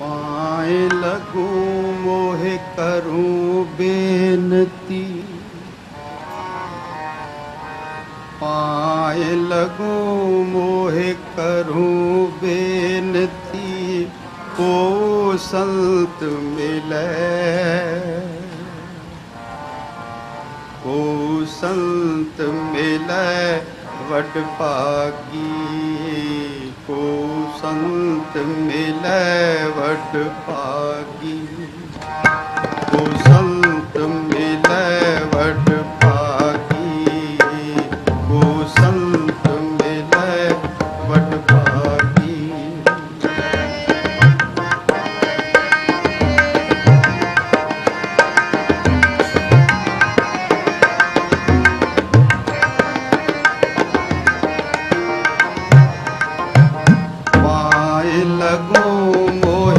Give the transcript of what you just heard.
ਪਾਏ ਲਗੂ ਮੋਹਿ ਕਰੂੰ ਬੇਨਤੀ। ਪਾਏ ਲਗੂ ਮੋਹਿ ਕਰੂੰ ਬੇਨਤੀ, ਕੋ ਸੰਤ ਮਿਲੇ। ਕੋ ਸੰਤ ਮਿਲੇ, ਵਡ ਭਾਗੀ। ਸੰਤ ਮਿਲੇ ਵਡ ਭਾਗੀ लगूं